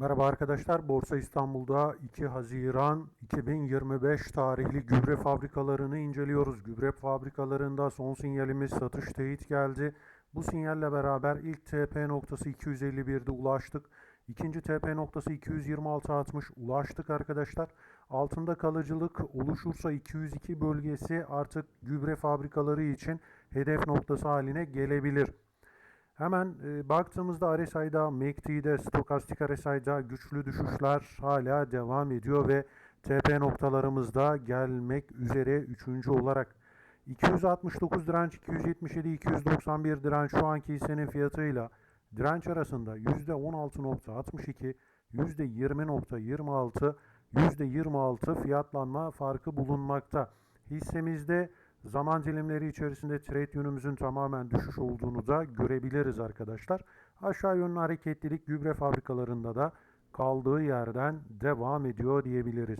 Merhaba arkadaşlar. Borsa İstanbul'da 2 Haziran 2025 tarihli gübre fabrikalarını inceliyoruz. Gübre fabrikalarında son sinyalimiz satış teyit geldi. Bu sinyalle beraber ilk TP noktası 251'de ulaştık. İkinci TP noktası 226.60 ulaştık arkadaşlar. Altında kalıcılık oluşursa 202 bölgesi artık gübre fabrikaları için hedef noktası haline gelebilir. Hemen e, baktığımızda RSI'da, MACD'de, stokastik RSI'da güçlü düşüşler hala devam ediyor ve TP noktalarımızda gelmek üzere üçüncü olarak 269 direnç, 277, 291 direnç şu anki hissenin fiyatıyla direnç arasında %16.62, %20.26, %26 fiyatlanma farkı bulunmakta. Hissemizde zaman dilimleri içerisinde trade yönümüzün tamamen düşüş olduğunu da görebiliriz arkadaşlar. Aşağı yönlü hareketlilik gübre fabrikalarında da kaldığı yerden devam ediyor diyebiliriz.